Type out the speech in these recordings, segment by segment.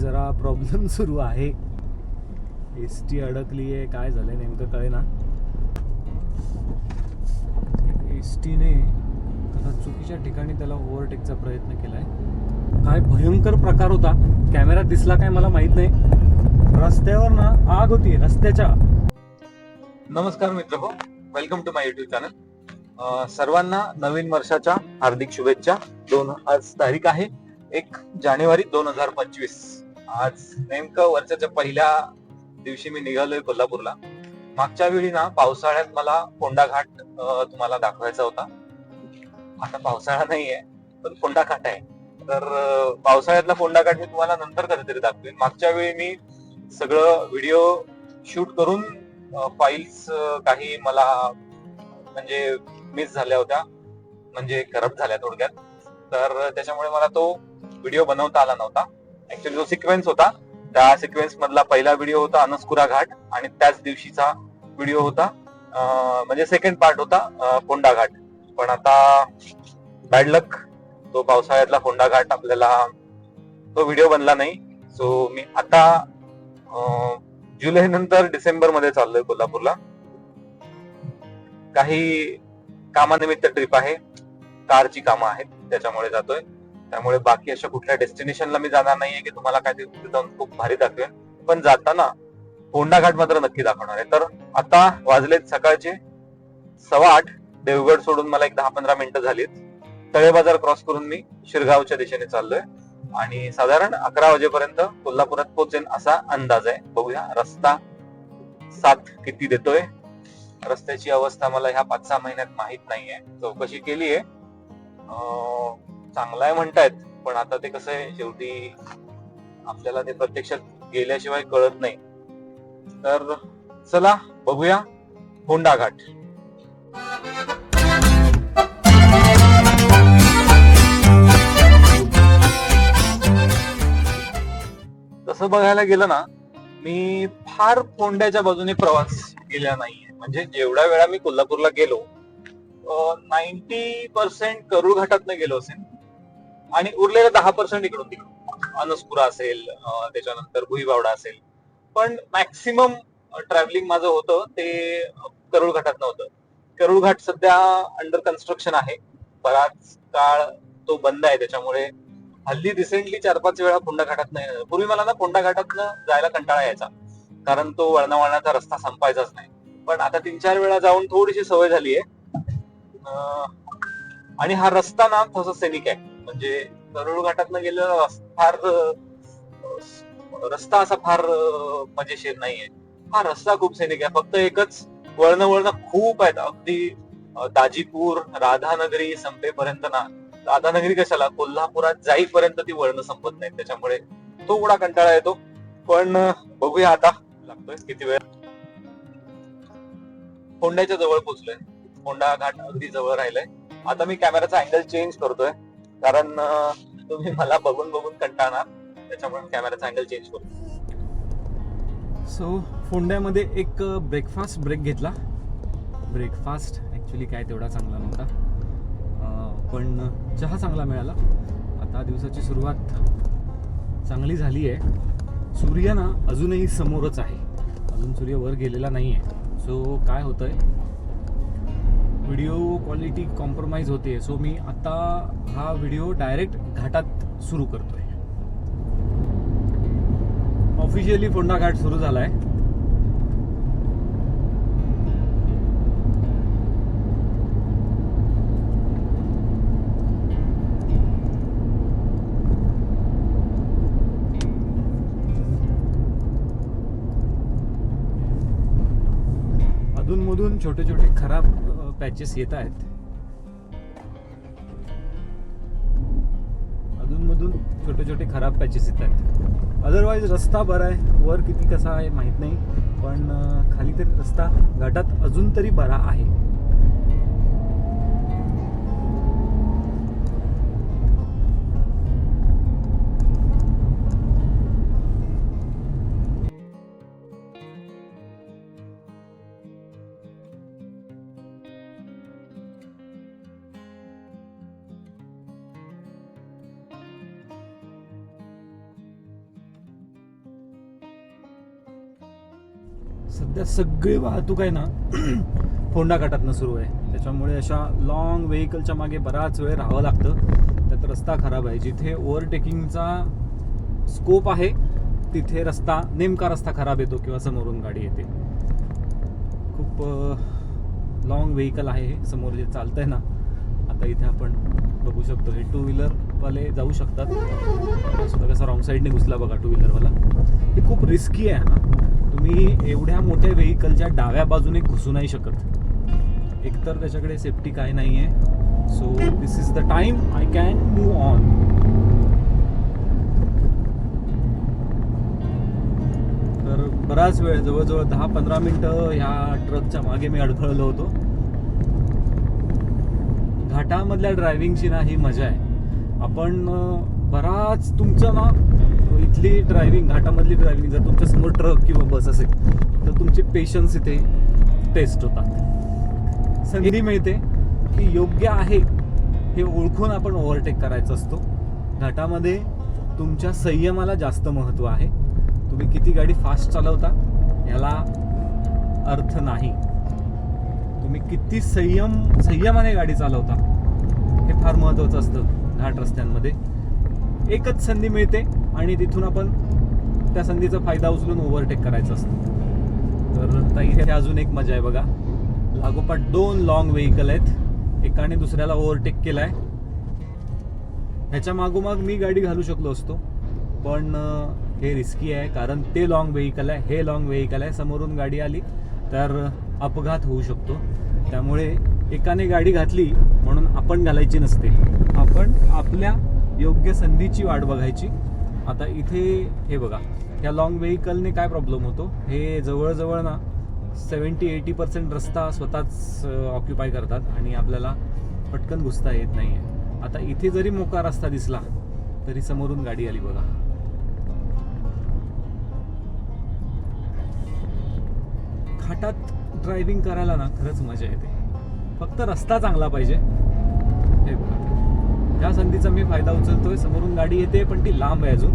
जरा प्रॉब्लेम सुरू आहे. एस टी अडकली आहे काय झालंय नेमकं कळे ना एस टीने त्याला चुकीच्या ठिकाणी त्याला ओव्हरटेकचा प्रयत्न केला आहे काय भयंकर प्रकार होता. कॅमेरा दिसला काय मला माहीत नाही. रस्त्यावर ना आग होती रस्त्याच्या. नमस्कार मित्र हो welcome to my YouTube channel सर्वांना नवीन वर्षाच्या हार्दिक शुभेच्छा. दोन आज तारीख आहे. एक जानेवारी दोन हजार पंचवीस. आज नेमकं वर्षाच्या पहिल्या दिवशी मी निघालोय कोल्हापूरला. मागच्या वेळी ना पावसाळ्यात मला कोंडाघाट तुम्हाला दाखवायचा होता. आता पावसाळा नाहीये पण कोंडाघाट आहे. तर पावसाळ्यातला कोंडाघाट मी तुम्हाला नंतर कधीतरी दाखवेन. मागच्या वेळी मी सगळं व्हिडिओ शूट करून फाईल्स काही मला म्हणजे मिस झाल्या होत्या. म्हणजे करप्ट झाल्या थोडक्यात. तर त्याच्यामुळे मला तो व्हिडिओ बनवता आला नव्हता. ऍक्च्युली जो सिक्वेन्स होता त्या सिक्वेन्स मधला पहिला व्हिडिओ होता अनस्कुरा घाट आणि त्याच दिवशीचा व्हिडिओ होता म्हणजे सेकंड पार्ट होता अं, फोंडा घाट. पण आता बॅड लक तो पावसाळ्यातला फोंडा घाट आपल्याला तो व्हिडिओ बनला नाही. सो मी आता जुलै नंतर डिसेंबरमध्ये चाललोय कोल्हापूरला. काही कामानिमित्त ट्रिप आहे. कारची कामं आहेत त्याच्यामुळे जातोय. त्यामुळे बाकी अशा कुठल्या डेस्टिनेशनला मी जाणार नाहीये की तुम्हाला काय तिथे जाऊन खूप भारी दाखवेन. पण जाताना कोंडाघाट मात्र नक्की दाखवणार आहे. तर आता वाजलेत सकाळचे सव्वा आठ. देवगड सोडून मला एक दहा पंधरा मिनिटं झालीत. तळे बाजार क्रॉस करून मी शिरगावच्या दिशेने चाललोय. आणि साधारण अकरा वाजेपर्यंत कोल्हापुरात पोहोचेन असा अंदाज आहे. बघूया रस्ता साथ किती देतोय. रस्त्याची अवस्था मला ह्या पाच सहा महिन्यात माहीत नाहीये. चौकशी केलीये. अं, चांगला आहे म्हणतायत पण आता ते कसं आहे शेवटी आपल्याला ते प्रत्यक्षात गेल्याशिवाय कळत नाही. तर चला बघूया होंडा घाट तसं बघायला गेलं ना मी फार फोंड्याच्या बाजूने प्रवास केला नाहीये. म्हणजे जेवढ्या वेळा मी कोल्हापूरला गेलो नाईन्टी पर्सेंट करूळ घाटातनं गेलो असेल. आणि उरलेलं दहा पर्सेंट इकडून तिकडून. अनसपुरा असेल त्याच्यानंतर भुईबावडा असेल. पण मॅक्सिमम ट्रॅव्हलिंग माझं होतं ते करुळ घाटात नव्हतं. करुळ घाट सध्या अंडर कन्स्ट्रक्शन आहे. बराच काळ तो बंद आहे. त्याच्यामुळे हल्ली रिसेंटली चार पाच वेळा फोंडा घाटात नाही पूर्वी मला ना फोंडा घाटातनं जायला कंटाळा यायचा. कारण तो वळणा वळणाचा रस्ता संपायचाच नाही. पण आता तीन चार वेळा जाऊन थोडीशी सवय झाली आहे आणि हा रस्ता ना थोडासा सैनिक आहे. म्हणजे करोड घाटातनं गेलेला फार रस्ता असा फार मजेशीर नाहीये. हा रस्ता खूप सैनिक आहे. फक्त एकच वळण वळण खूप आहेत. अगदी दाजीपूर राधानगरी संपेपर्यंत ना राधानगरी कशाला? कोल्हापुरात जाईपर्यंत ती वळणं संपत नाही त्याच्यामुळे थोडा कंटाळा येतो. पण बघूया आता. लागतोय किती वेळ? होंड्याच्या जवळ पोहोचलोय. होंडा घाट अगदी जवळ राहिलाय. आता मी कॅमेराचा अँगल चेंज करतोय. कारण तुम्ही मला बघून बघून कंटाळणार. त्याच्यामुळे कॅमेराचा अँगल चेंज करू. सो फोंड्यामध्ये एक ब्रेकफास्ट ब्रेक घेतला. ब्रेकफास्ट ॲक्च्युली काय तेवढा चांगला नव्हता. पण चहा चांगला मिळाला. आता दिवसाची सुरुवात चांगली झाली आहे. सूर्य ना अजूनही समोरच आहे. अजून सूर्य वर गेलेला नाही आहे सो काय होतं आहे व्हिडिओ क्वालिटी कॉम्प्रोमाइज होते सो मी आता हा व्हिडिओ डायरेक्ट घाटात सुरू करतोय. ऑफिशियली फोंडा घाट सुरू आहे अधूनमधून छोटे छोटे खराब पॅचेस येत आहेत. अधूनमधून छोटे छोटे खराब पॅचेस येत आहेत. अदरवाईज रस्ता बरा आहे. वर किती कसा आहे माहीत नाही. पण खाली तरी रस्ता घाटात अजून तरी बरा आहे. सध्या सगळी वाहतूक आहे ना फोंडा घाटातनं सुरू आहे. त्याच्यामुळे अशा लॉंग व्हेकलच्या मागे बराच वेळ राहावं लागतं. त्यात रस्ता खराब आहे. जिथे ओव्हरटेकिंगचा स्कोप आहे तिथे रस्ता नेमका रस्ता खराब येतो किंवा समोरून गाडी येते. खूप लॉंग व्हेकल आहे हे. समोर जे चालतंय ना आता इथे आपण बघू शकतो हे टू व्हीलरवाले जाऊ शकतात. कसं सुद्धा कसा रॉंग साईडने घुसला बघा टू व्हीलरवाला हे खूप रिस्की आहे ना तुम्ही एवढ्या मोठ्या व्हेकलच्या डाव्या बाजूने घुसू नाही शकत. एकतर त्याच्याकडे सेफ्टी काय नाही आहे so this is the time I can move on तर बराच वेळ जवळजवळ दहा पंधरा मिनटं ह्या ट्रकच्या मागे मी अडखळलो होतो. घाटामधल्या ड्रायव्हिंगची ना ही मजा आहे. आपण बराच तुमचं ना इथली ड्रायव्हिंग घाटामधली ड्रायव्हिंग जर तुमच्यासमोर ट्रक किंवा बस असेल तर तुमचे पेशन्स इथे टेस्ट होतात संधी मिळते ती योग्य आहे हे ओळखून आपण ओव्हरटेक करायचं असतो. घाटामध्ये तुमच्या संयमाला जास्त महत्त्व आहे. तुम्ही किती गाडी फास्ट चालवता याला अर्थ नाही. तुम्ही किती संयम संयमाने गाडी चालवता हे फार महत्त्वाचं असतं घाट रस्त्यांमध्ये. एकच संधी मिळते आणि तिथून आपण त्या संधीचा फायदा उचलून ओव्हरटेक करायचं असतं. तर ताई अजून एक मजा आहे बघा. लागोपाठ दोन लॉंग व्हेकल आहेत. एकाने दुसऱ्याला ओव्हरटेक केला आहे ह्याच्या मागोमाग मी गाडी घालू शकलो असतो. पण हे रिस्की आहे कारण ते लॉंग व्हेकल आहे हे लॉंग व्हेकल आहे. समोरून गाडी आली तर अपघात होऊ शकतो. त्यामुळे एकाने गाडी घातली म्हणून आपण घालायची नसते. आपण आपल्या योग्य संधीची वाट बघायची. आता इथे हे बघा या लॉंग व्हेकलने काय प्रॉब्लेम होतो? हे जवळजवळ ना सेवन्टी एटी पर्सेंट रस्ता स्वतःच ऑक्युपाय करतात आणि आपल्याला पटकन घुसता येत नाही आहे आता इथे जरी मोका रस्ता दिसला तरी समोरून गाडी आली बघा. खाटात ड्रायव्हिंग करायला ना खरंच मजा येते. फक्त रस्ता चांगला पाहिजे. हे बघा. या संधीचा मी फायदा उचलतोय. समोरून गाडी येते पण ती लांब आहे अजून.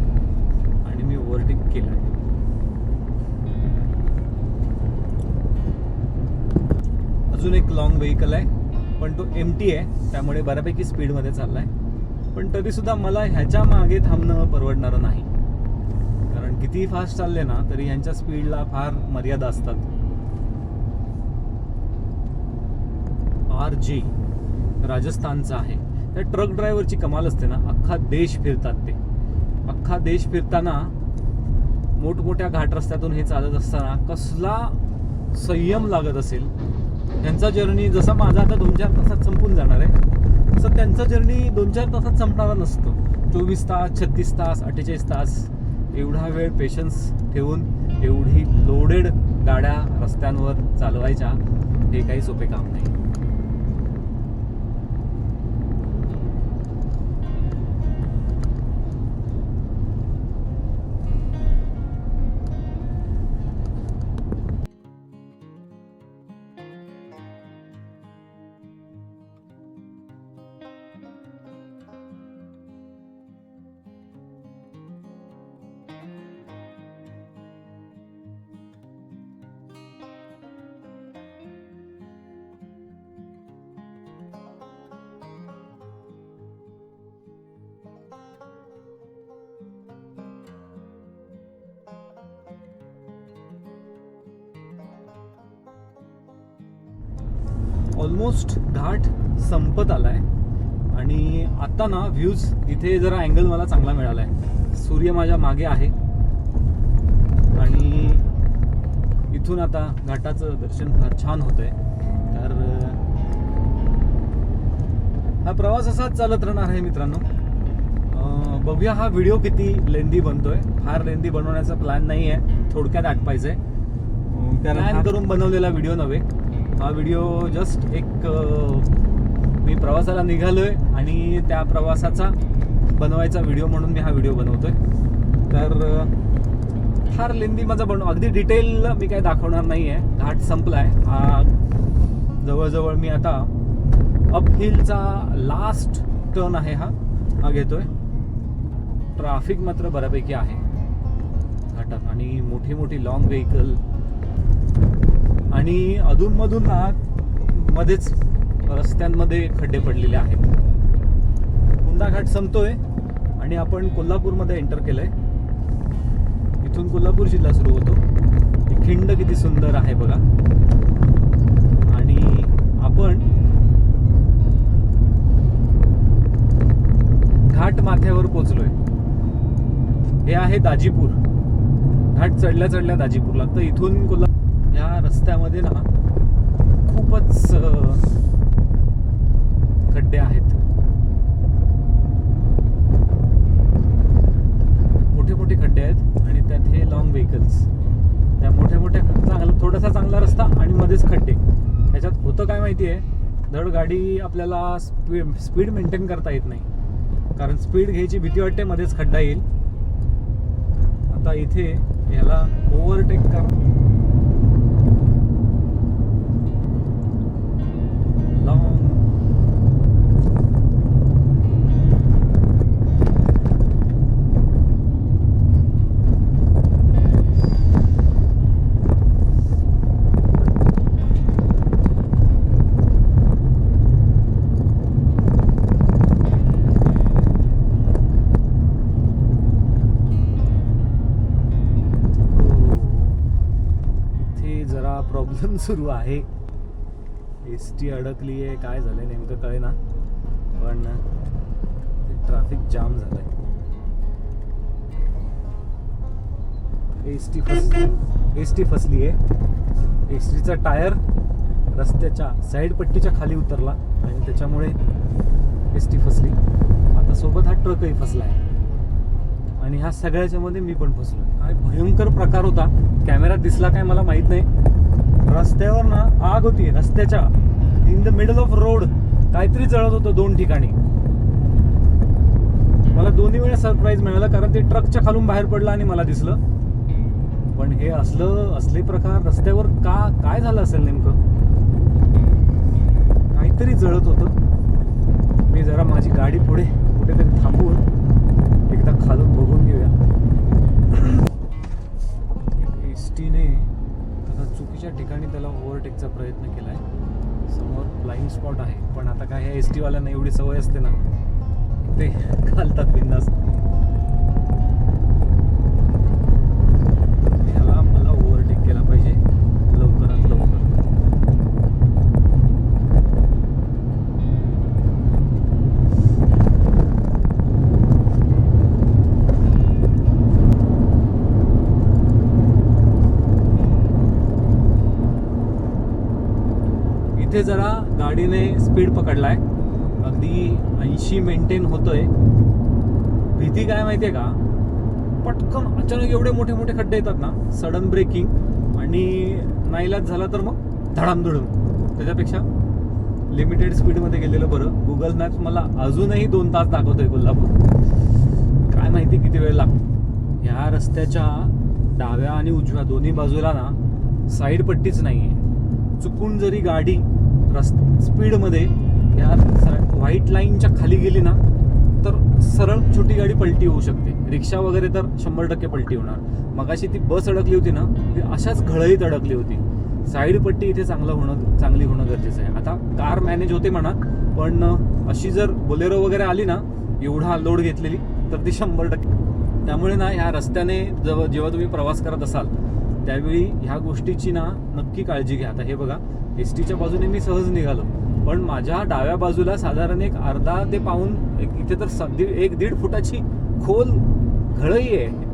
आणि मी ओव्हरटेक केला आहे. अजून एक लॉंग व्हेकल आहे पण तो एम टी आहे. त्यामुळे बऱ्यापैकी स्पीडमध्ये चाललाय. पण तरी सुद्धा मला ह्याच्या मागे थांबणं परवडणारं नाही. कारण कितीही फास्ट चालले ना तरी ह्यांच्या स्पीडला फार मर्यादा असतात. आर जे राजस्थानचा आहे. त्या ट्रक ड्रायव्हरची कमाल असते ना. अख्खा देश फिरतात ते. अख्खा देश फिरताना मोठमोठ्या घाट रस्त्यातून हे चालत असताना कसला संयम लागत असेल. त्यांचा जर्नी जसा माझा आता दोन चार तासात संपून जाणार आहे. तसं त्यांचा जर्नी दोन चार तासात संपणारा नसतो. चोवीस तास छत्तीस तास अठ्ठेचाळीस तास एवढा वेळ पेशन्स ठेवून एवढी लोडेड गाड्या रस्त्यांवर चालवायच्या हे काही सोपे काम नाही. ऑलमोस्ट घाट संपत आलाय. आणि आता ना व्ह्यूज इथे जरा अँगल मला चांगला मिळाला आहे सूर्य माझ्या मागे आहे. आणि इथून आता घाटाचं दर्शन फार छान होत आहे तर हा प्रवास असाच चालत राहणार आहे मित्रांनो. बघूया हा व्हिडिओ किती लेंदी बनतोय. फार लेंदी बनवण्याचा प्लॅन नाही आहे थोडक्यात आटपायचं आहे कारण प्लॅन हा- करून बनवलेला व्हिडिओ नव्हे. हा व्हिडिओ जस्ट एक मी प्रवासाला निघालो आहे आणि त्या प्रवासाचा बनवायचा व्हिडिओ म्हणून मी हा व्हिडिओ बनवतो आहे तर फार लेंदी माझा बनव अगदी डिटेल मी काय दाखवणार नाही आहे घाट संपला आहे हा जवळजवळ मी आता अपहिलचा लास्ट टर्न आहे हा. हा घेतोय. ट्राफिक मात्र बऱ्यापैकी आहे. घाटात. आणि मोठी मोठी लॉंग व्हेकल आणि अधूनमधून ना मध्येच रस्त्यांमध्ये खड्डे पडलेले आहेत. कुंडा घाट संपतोय आणि आपण कोल्हापूरमध्ये एंटर केलंय. इथून कोल्हापूर जिल्हा सुरू होतो. खिंड किती सुंदर आहे बघा. आणि आपण घाट माथ्यावर पोचलोय हे आहे दाजीपूर. घाट चढल्या चढल्या दाजीपूर लागतं इथून कोल्हा या रस्त्यामध्ये ना खूपच खड्डे आहेत. मोठे मोठे खड्डे आहेत आणि त्यात हे लॉंग व्हेकल्स त्या मोठ्या मोठ्या चांगला थोडासा चांगला रस्ता आणि मध्येच खड्डे. ह्याच्यात होतं काय माहिती आहे धड गाडी आपल्याला स्पीड स्पीड मेंटेन करता येत नाही. कारण स्पीड घ्यायची भीती वाटते मध्येच खड्डा येईल. आता इथे याला ओव्हरटेक करा. सुरू आहे. एस टी अडकली आहे काय झालं आहे नेमकं कळे ना पण ट्रॅफिक जाम झालं आहे एस टी फस एस टी फसली आहे एस टीचा टायर रस्त्याच्या साईड पट्टीच्या खाली उतरला आणि त्याच्यामुळे एस टी फसली. आता सोबत हा ट्रकही फसला आहे आणि ह्या सगळ्याच्यामध्ये मी पण फसलो काय भयंकर प्रकार होता. कॅमेरा दिसला काय मला माहीत नाही. रस्त्यावर ना आग होती रस्त्याच्या in the middle of road काहीतरी जळत होतं दोन ठिकाणी. मला दोन्ही वेळा सरप्राईज मिळालं कारण ते ट्रकच्या खालून बाहेर पडलं आणि मला दिसलं. पण हे असलं असले प्रकार रस्त्यावर का काय झालं असेल नेमकं? काहीतरी जळत होतं. मी जरा माझी गाडी पुढे कुठेतरी थांबून एकदा खालून बघून घेऊया. एस टीने आता चुकीच्या ठिकाणी त्याला ओव्हरटेकचा प्रयत्न केला आहे समोर ब्लाइंड स्पॉट आहे. पण आता काय ह्या एस टीवाल्यांना एवढी सवय असते ना ते घालतात बिंदास्त इथे जरा गाडीने स्पीड पकडलाय. अगदी ऐंशी मेंटेन होतोय. भीती काय माहितीये का? पटकन अचानक एवढे मोठे मोठे खड्डे येतात ना सडन ब्रेकिंग आणि नाईलाज झाला तर मग धडामधुडूम त्याच्यापेक्षा लिमिटेड स्पीडमध्ये गेलेलं बरं. गुगल मॅप्स मला अजूनही दोन तास दाखवतोय कोल्हापूर. काय माहिती किती वेळ लागतो. ह्या रस्त्याच्या डाव्या आणि उजव्या दोन्ही बाजूला ना साईड पट्टीच नाही आहे चुकून जरी गाडी रस स्पीडमध्ये ह्या व्हाईट लाईनच्या खाली गेली ना तर सरळ छोटी गाडी पलटी होऊ शकते. रिक्षा वगैरे तर शंभर टक्के पलटी होणार. मगाशी ती बस अडकली होती ना ती अशाच घळईत अडकली होती. साईड पट्टी इथे चांगलं होणं चांगली होणं गरजेचं आहे. आता कार मॅनेज होते म्हणा पण अशी जर बोलेरो वगैरे आली ना एवढा लोड घेतलेली तर ती शंभर टक्के. त्यामुळे ना ह्या रस्त्याने जेव्हा जेव्हा तुम्ही प्रवास करत असाल त्यावेळी ह्या गोष्टीची ना नक्की काळजी घ्या. आता हे बघा एस टीच्या बाजूने मी सहज निघालो. पण माझ्या डाव्या बाजूला साधारण एक अर्धा ते पाऊन एक इथे तर स- दीड- एक दीड फुटाची खोल घळई आहे.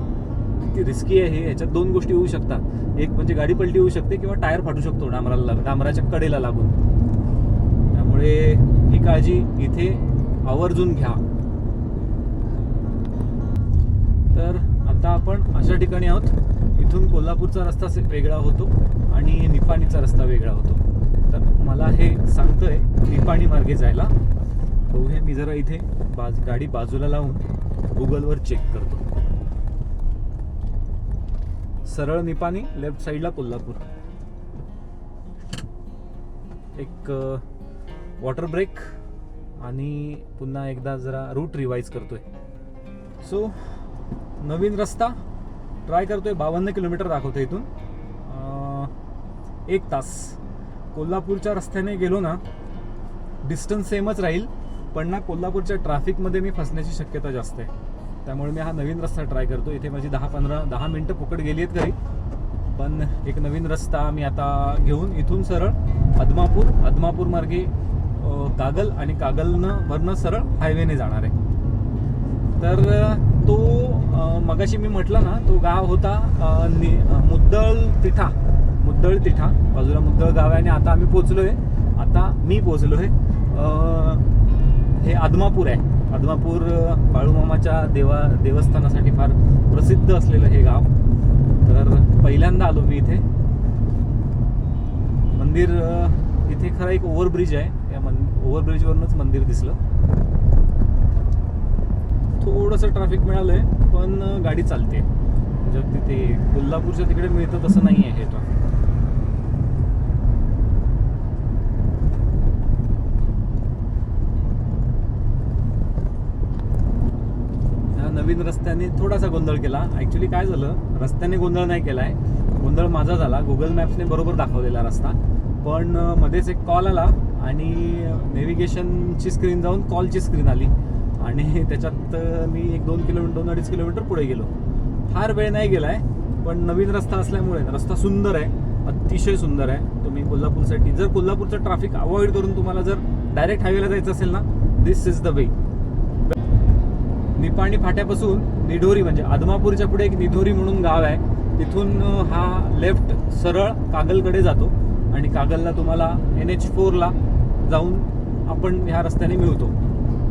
किती रिस्की आहे हे? ह्याच्यात दोन गोष्टी होऊ शकतात. एक म्हणजे गाडी पलटी होऊ शकते किंवा टायर फाटू शकतो डांबराला लाग- डांबराच्या कडेला लागून. त्यामुळे ही काळजी इथे आवर्जून घ्या. तर आता आपण अशा ठिकाणी आहोत. इथून कोल्हापूरचा रस्ता वेगळा होतो आणि निपाणीचा रस्ता वेगळा होतो. तर मला हे सांगतोय निपाणी मार्गे जायला. बघूया मी जरा इथे बाज गाडी बाजूला लावून गुगलवर चेक करतो. सरळ निपाणी लेफ्ट साईडला कोल्हापूर. एक वॉटर ब्रेक आणि पुन्हा एकदा जरा रूट रिवाईज करतोय. सो नवीन रस्ता ट्राय करतोय. बावन्न किलोमीटर दाखवतो इथून. एक तास. कोल्हापूरच्या रस्त्याने गेलो ना डिस्टन्स सेमच राहील पण ना कोल्हापूरच्या ट्रॅफिकमध्ये मी फसण्याची शक्यता जास्त आहे. त्यामुळे मी हा नवीन रस्ता ट्राय करतो इथे माझी दहा पंधरा दहा मिनटं फुकट गेली आहेत घरी. पण एक नवीन रस्ता मी आता घेऊन इथून सरळ अदमापूर अदमापूर मार्गे कागल आणि कागलनं वरनं सरळ हायवेने जाणार आहे. तर तो मगाशी मी म्हटलं ना तो गाव होता मुद्दळ तिठा मुद्दळ तिठा बाजूला मुद्दळ गाव आहे आणि आता आम्ही पोचलो आहे आता मी पोचलो आहे हे आदमापूर आहे. आदमापूर बाळूमामाच्या देवा देवस्थानासाठी फार प्रसिद्ध असलेलं हे गाव. तर पहिल्यांदा आलो मी इथे. मंदिर इथे खरं एक ओव्हरब्रिज आहे. या मन ओव्हरब्रिजवरूनच मंदिर दिसलं. थोडंसं ट्रॅफिक मिळालं आहे पण गाडी चालते. म्हणजे तिथे कोल्हापूरच्या तिकडे मिळतं तसं नाही आहे हे ट्रॅफिक नवीन रस्त्याने थोडासा गोंधळ केला. ॲक्च्युली काय झालं रस्त्याने गोंधळ नाही केलाय. गोंधळ माझा झाला. गुगल मॅप्सने बरोबर दाखवलेला रस्ता. पण मध्येच एक कॉल आला आणि नेव्हिगेशनची स्क्रीन जाऊन कॉलची स्क्रीन आली. आणि त्याच्यात मी एक दोन किलोमीटर दोन अडीच किलोमीटर पुढे गेलो. फार वेळ नाही गेलाय पण नवीन रस्ता असल्यामुळे रस्ता सुंदर आहे अतिशय सुंदर आहे. तुम्ही कोल्हापूरसाठी जर कोल्हापूरचं ट्रॅफिक अवॉइड करून तुम्हाला जर डायरेक्ट हायवेला जायचं असेल ना this is the way Nipani फाट्यापासून Nidhori म्हणजे आदमापूरच्या पुढे एक निढोरी म्हणून गाव आहे. तिथून हा लेफ्ट सरळ कागलकडे जातो आणि कागलला तुम्हाला एन एच फोरला जाऊन आपण ह्या रस्त्याने मिळतो.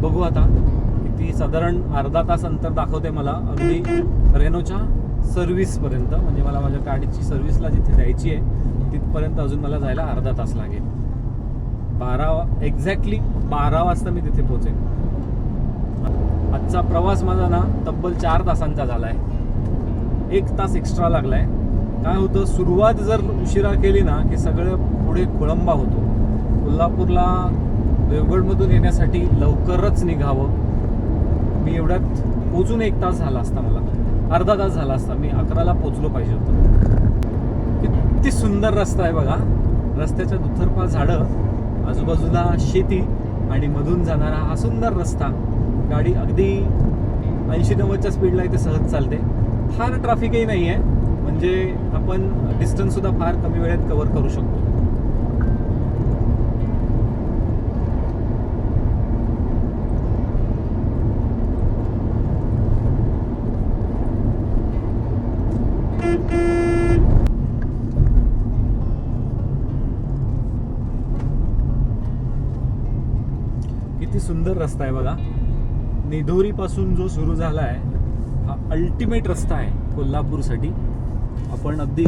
बघू आता. ती साधारण अर्धा तास अंतर दाखवते मला. अगदी रेनोच्या सर्व्हिसपर्यंत म्हणजे मला माझ्या गाडीची सर्व्हिसला जिथे द्यायची आहे तिथपर्यंत अजून मला जायला अर्धा तास लागेल. बारा एक्झॅक्टली बारा वाजता मी तिथे पोहोचेन. आजचा प्रवास माझा ना तब्बल चार तासांचा झाला आहे एक तास एक्स्ट्रा लागलाय. काय होतं सुरुवात जर उशिरा केली ना की सगळं पुढे खोळंबा होतो. कोल्हापूरला देवगडमधून येण्यासाठी लवकरच निघावं. मी एवढ्यात पोचून एक तास झाला असता मला. अर्धा तास झाला असता मी अकराला पोचलो पाहिजे होतं. किती सुंदर रस्ता आहे बघा. रस्त्याच्या दुथरपा झाडं आजूबाजूला शेती आणि मधून जाणारा हा सुंदर रस्ता. गाडी अगदी ऐंशी नव्वदच्या स्पीडला इथे सहज चालते. फार ट्रॅफिकही नाही आहे म्हणजे आपण डिस्टन्ससुद्धा फार कमी वेळेत कवर करू शकतो. सुंदर रस्ता आहे बघा. निधोरीपासून जो सुरू झाला आहे हा अल्टिमेट रस्ता आहे कोल्हापूरसाठी. आपण अगदी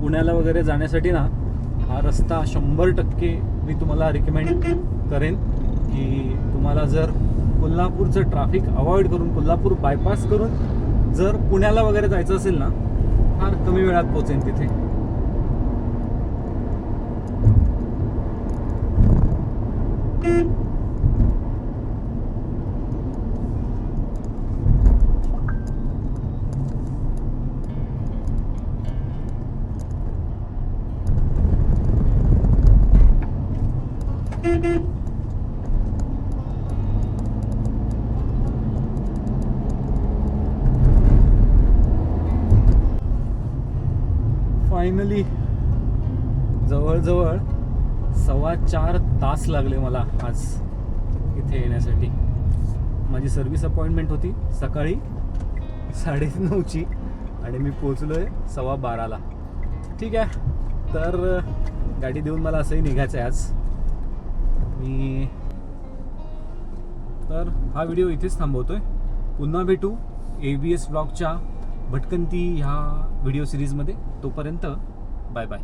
पुण्याला वगैरे जाण्यासाठी ना हा रस्ता शंभर टक्के मी तुम्हाला रिकमेंड करेन की तुम्हाला जर कोल्हापूरचं ट्रॅफिक अवॉइड करून कोल्हापूर बायपास करून जर पुण्याला वगैरे जायचं असेल ना फार कमी वेळात पोहोचेन तिथे. फायनली जवळजवळ सव्वा चार तास लागले मला आज इथे येण्यासाठी. माझी सर्व्हिस अपॉइंटमेंट होती सकाळी साडेनऊची आणि मी पोचलो आहे सव्वा बाराला. ठीक आहे तर गाडी देऊन मला असंही निघायचं आहे आज. मी तर हा व्हिडिओ इथेच थांबवतोय. पुन्हा भेटू ए बी एस ब्लॉगच्या भटकंती ह्या व्हिडिओ सिरीजमध्ये तोपर्यंत बाय बाय